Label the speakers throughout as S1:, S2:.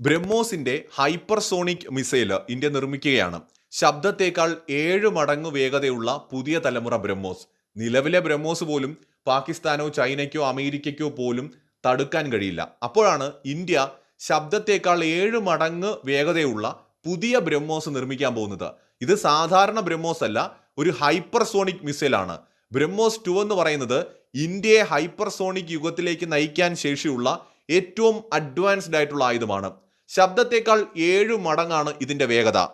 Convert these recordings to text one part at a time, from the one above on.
S1: ബ്രഹ്മോസിന്റെ hypersonic missile India നിർമ്മിക്കുകയാണ്. ശബ്ദത്തേക്കാൾ ഏഴ് മടങ്ങ് വേഗതയുള്ള പുതിയ തലമുറ ബ്രഹ്മോസ്. നിലവിലെ ബ്രഹ്മോസ് പോലും പാകിസ്ഥാനോ ചൈനയ്ക്കോ അമേരിക്കയ്ക്കോ പോലും തടുക്കാൻ കഴിയില്ല. അപ്പോഴാണ് ഇന്ത്യ ശബ്ദത്തേക്കാൾ ഏഴ് മടങ്ങ് വേഗതയുള്ള പുതിയ ബ്രഹ്മോസ് നിർമ്മിക്കാൻ പോകുന്നത്. ഇത് സാധാരണ ബ്രഹ്മോസ് അല്ല ഒരു ഹൈപ്പർസോണിക് മിസൈലാണ്. ബ്രഹ്മോസ് ടു എന്ന് പറയുന്നത് ഇന്ത്യയെ ഹൈപ്പർസോണിക് യുഗത്തിലേക്ക് നയിക്കാൻ ശേഷിയുള്ള ഏറ്റവും അഡ്വാൻസ്ഡ് ആയിട്ടുള്ള ആയുധമാണ്. ശബ്ദത്തേക്കാൾ ഏഴ് മടങ്ങാണ് ഇതിന്റെ വേഗത.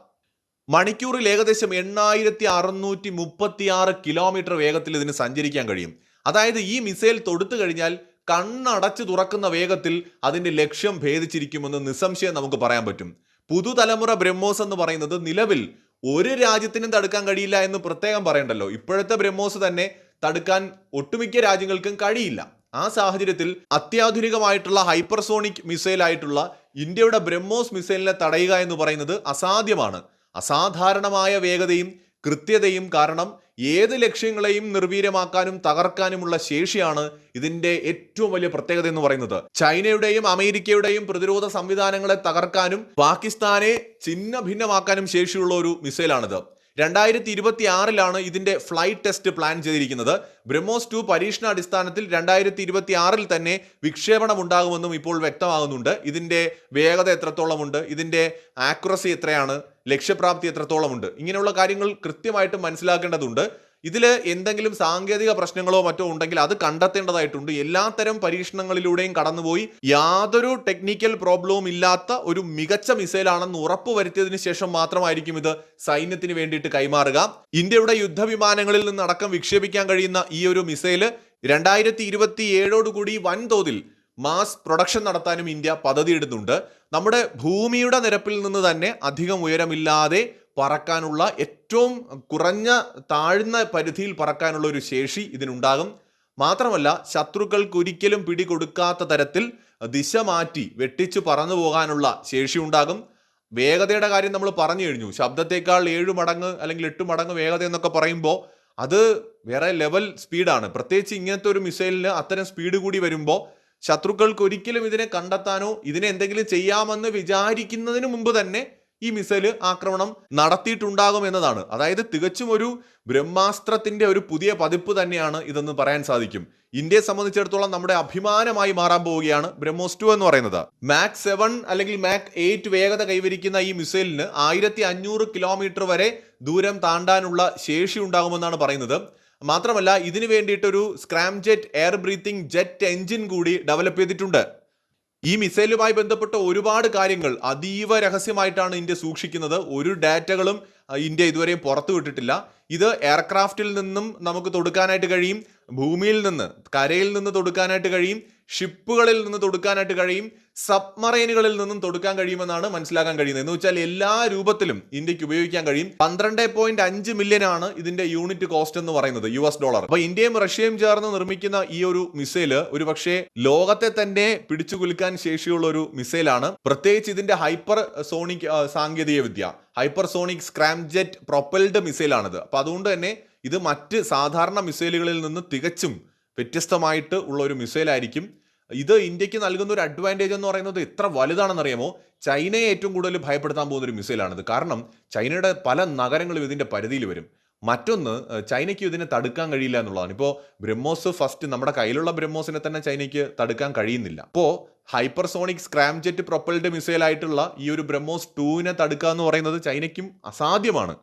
S1: മണിക്കൂറിൽ ഏകദേശം എണ്ണായിരത്തി അറുന്നൂറ്റി മുപ്പത്തി ആറ് കിലോമീറ്റർ വേഗത്തിൽ ഇതിന് സഞ്ചരിക്കാൻ കഴിയും. അതായത് ഈ മിസൈൽ തൊടുത്തു കഴിഞ്ഞാൽ കണ്ണടച്ചു തുറക്കുന്ന വേഗത്തിൽ അതിന്റെ ലക്ഷ്യം ഭേദിച്ചിരിക്കുമെന്ന് നിസ്സംശയം നമുക്ക് പറയാൻ പറ്റും. പുതുതലമുറ ബ്രഹ്മോസ് എന്ന് പറയുന്നത് നിലവിൽ ഒരു രാജ്യത്തിനും തടുക്കാൻ കഴിയില്ല എന്ന് പ്രത്യേകം പറയണ്ടല്ലോ. ഇപ്പോഴത്തെ ബ്രഹ്മോസ് തന്നെ തടുക്കാൻ ഒട്ടുമിക്ക രാജ്യങ്ങൾക്കും കഴിയില്ല. ആ സാഹചര്യത്തിൽ അത്യാധുനികമായിട്ടുള്ള ഹൈപ്പർസോണിക് മിസൈലായിട്ടുള്ള ഇന്ത്യയുടെ ബ്രഹ്മോസ് മിസൈലിനെ തടയുക എന്ന് പറയുന്നത് അസാധ്യമാണ്. അസാധാരണമായ വേഗതയും കൃത്യതയും കാരണം ഏത് ലക്ഷ്യങ്ങളെയും നിർവീര്യമാക്കാനും തകർക്കാനുമുള്ള ശേഷിയാണ് ഇതിന്റെ ഏറ്റവും വലിയ പ്രത്യേകത എന്ന് പറയുന്നത്. ചൈനയുടെയും അമേരിക്കയുടെയും പ്രതിരോധ സംവിധാനങ്ങളെ തകർക്കാനും പാകിസ്ഥാനെ ഛിന്ന ഭിന്നമാക്കാനും ശേഷിയുള്ള ഒരു മിസൈലാണിത്. രണ്ടായിരത്തി ഇരുപത്തി ആറിലാണ് ഇതിന്റെ ഫ്ലൈറ്റ് ടെസ്റ്റ് പ്ലാൻ ചെയ്തിരിക്കുന്നത്. ബ്രഹ്മോസ് ടു പരീക്ഷണാടിസ്ഥാനത്തിൽ രണ്ടായിരത്തി ഇരുപത്തി ആറിൽ തന്നെ വിക്ഷേപണം ഉണ്ടാകുമെന്നും ഇപ്പോൾ വ്യക്തമാകുന്നുണ്ട്. ഇതിന്റെ വേഗത എത്രത്തോളമുണ്ട്? ഇതിന്റെ ആക്യുറസി എത്രയാണ്? ലക്ഷ്യപ്രാപ്തി എത്രത്തോളമുണ്ട്? ഇങ്ങനെയുള്ള കാര്യങ്ങൾ കൃത്യമായിട്ട് മനസ്സിലാക്കേണ്ടതുണ്ട്. ഇതിൽ എന്തെങ്കിലും സാങ്കേതിക പ്രശ്നങ്ങളോ മറ്റോ ഉണ്ടെങ്കിൽ അത് കണ്ടെത്തേണ്ടതായിട്ടുണ്ട്. എല്ലാത്തരം പരീക്ഷണങ്ങളിലൂടെയും കടന്നുപോയി. യാതൊരു ടെക്നിക്കൽ പ്രോബ്ലവും ഇല്ലാത്ത ഒരു മികച്ച മിസൈലാണെന്ന് ഉറപ്പ് വരുത്തിയതിനു ശേഷം മാത്രമായിരിക്കും ഇത് സൈന്യത്തിന് വേണ്ടിയിട്ട് കൈമാറുക. ഇന്ത്യയുടെ യുദ്ധവിമാനങ്ങളിൽ നിന്നടക്കം വിക്ഷേപിക്കാൻ കഴിയുന്ന ഈ ഒരു മിസൈൽ രണ്ടായിരത്തി ഇരുപത്തി ഏഴോടുകൂടി വൻതോതിൽ മാസ് പ്രൊഡക്ഷൻ നടത്താനും ഇന്ത്യ പദ്ധതിയിടുന്നുണ്ട്. നമ്മുടെ ഭൂമിയുടെ നിരപ്പിൽ നിന്ന് തന്നെ അധികം ഉയരമില്ലാതെ പറക്കാനുള്ള ഏറ്റവും കുറഞ്ഞ താഴ്ന്ന പരിധിയിൽ പറക്കാനുള്ള ഒരു ശേഷി ഇതിനുണ്ടാകും. മാത്രമല്ല ശത്രുക്കൾക്ക് ഒരിക്കലും പിടികൊടുക്കാത്ത തരത്തിൽ ദിശ മാറ്റി വെട്ടിച്ചു പറന്നു പോകാനുള്ള ശേഷി ഉണ്ടാകും. വേഗതയുടെ കാര്യം നമ്മൾ പറഞ്ഞു കഴിഞ്ഞു. ശബ്ദത്തേക്കാൾ ഏഴ് മടങ്ങ് അല്ലെങ്കിൽ എട്ട് മടങ്ങ് വേഗത എന്നൊക്കെ പറയുമ്പോൾ അത് വേറെ ലെവൽ സ്പീഡാണ്. പ്രത്യേകിച്ച് ഇങ്ങനത്തെ ഒരു മിസൈലിന് അത്തരം സ്പീഡ് കൂടി വരുമ്പോൾ ശത്രുക്കൾക്ക് ഒരിക്കലും ഇതിനെ കണ്ടെത്താനോ ഇതിനെ എന്തെങ്കിലും ചെയ്യാമെന്ന് വിചാരിക്കുന്നതിന് മുമ്പ് തന്നെ ഈ മിസൈൽ ആക്രമണം നടത്തിയിട്ടുണ്ടാകും എന്നതാണ്. അതായത് തികച്ചും ഒരു ബ്രഹ്മാസ്ത്രത്തിന്റെ ഒരു പുതിയ പതിപ്പ് തന്നെയാണ് ഇതെന്ന് പറയാൻ സാധിക്കും. ഇന്ത്യയെ സംബന്ധിച്ചിടത്തോളം നമ്മുടെ അഭിമാനമായി മാറാൻ പോവുകയാണ് ബ്രഹ്മോസ് ടു എന്ന് പറയുന്നത്. മാക് സെവൻ അല്ലെങ്കിൽ മാക് എയ്റ്റ് വേഗത കൈവരിക്കുന്ന ഈ മിസൈലിന് ആയിരത്തി അഞ്ഞൂറ് കിലോമീറ്റർ വരെ ദൂരം താണ്ടാനുള്ള ശേഷി ഉണ്ടാകുമെന്നാണ് പറയുന്നത്. മാത്രമല്ല ഇതിനു വേണ്ടിയിട്ടൊരു scram jet air breathing jet engine കൂടി ഡെവലപ്പ് ചെയ്തിട്ടുണ്ട്. ഈ മിസൈലുമായി ബന്ധപ്പെട്ട ഒരുപാട് കാര്യങ്ങൾ അതീവ രഹസ്യമായിട്ടാണ് ഇന്ത്യ സൂക്ഷിക്കുന്നത്. ഒരു ഡാറ്റകളും ഇന്ത്യ ഇതുവരെയും പുറത്തുവിട്ടിട്ടില്ല. ഇത് എയർക്രാഫ്റ്റിൽ നിന്നും നമുക്ക് തൊടുക്കാനായിട്ട് കഴിയും. ഭൂമിയിൽ നിന്ന് കരയിൽ നിന്ന് തൊടുക്കാനായിട്ട് കഴിയും ഷിപ്പുകളിൽ നിന്ന് തൊടുക്കാനായിട്ട് കഴിയും സബ്മറൈനുകളിൽ നിന്നും തൊടുക്കാൻ കഴിയുമെന്നാണ് മനസ്സിലാക്കാൻ കഴിയുന്നത്. എന്ന് വെച്ചാൽ എല്ലാ രൂപത്തിലും ഇന്ത്യയ്ക്ക് ഉപയോഗിക്കാൻ കഴിയും. പന്ത്രണ്ട് പോയിന്റ് അഞ്ച് മില്യൺ ആണ് ഇതിന്റെ യൂണിറ്റ് കോസ്റ്റ് എന്ന് പറയുന്നത് യു എസ് ഡോളർ അപ്പൊ ഇന്ത്യയും റഷ്യയും ചേർന്ന് നിർമ്മിക്കുന്ന ഈ ഒരു മിസൈൽ ഒരു പക്ഷേ ലോകത്തെ തന്നെ പിടിച്ചു കുലുക്കാൻ ശേഷിയുള്ള ഒരു മിസൈലാണ് പ്രത്യേകിച്ച് ഇതിന്റെ ഹൈപ്പർ സോണിക് സാങ്കേതിക വിദ്യ ഹൈപ്പർ സോണിക് സ്ക്രാംജെറ്റ് പ്രൊപ്പൽഡ് മിസൈലാണിത് അപ്പൊ അതുകൊണ്ട് തന്നെ ഇത് മറ്റ് സാധാരണ മിസൈലുകളിൽ നിന്ന് തികച്ചും വ്യത്യസ്തമായിട്ട് ഉള്ള ഒരു മിസൈലായിരിക്കും. ഇത് ഇന്ത്യയ്ക്ക് നൽകുന്ന ഒരു അഡ്വാന്റേജ് എന്ന് പറയുന്നത് എത്ര വലുതാണെന്ന് അറിയാമോ ചൈനയെ ഏറ്റവും കൂടുതൽ ഭയപ്പെടുത്താൻ പോകുന്ന ഒരു മിസൈലാണിത്. കാരണം ചൈനയുടെ പല നഗരങ്ങളും ഇതിന്റെ പരിധിയിൽ വരും. മറ്റൊന്ന് ചൈനയ്ക്ക് ഇതിനെ തടുക്കാൻ കഴിയില്ല എന്നുള്ളതാണ്. ഇപ്പോൾ ബ്രഹ്മോസ് ഫസ്റ്റ് നമ്മുടെ കയ്യിലുള്ള ബ്രഹ്മോസിനെ തന്നെ ചൈനയ്ക്ക് തടുക്കാൻ കഴിയുന്നില്ല. അപ്പോൾ ഹൈപ്പർസോണിക് സ്ക്രാംജെറ്റ് പ്രൊപ്പൽഡ് മിസൈലായിട്ടുള്ള ഈ ഒരു ബ്രഹ്മോസ് ടൂവിനെ തടുക്കുക എന്ന് പറയുന്നത് ചൈനയ്ക്കും അസാധ്യമാണ്.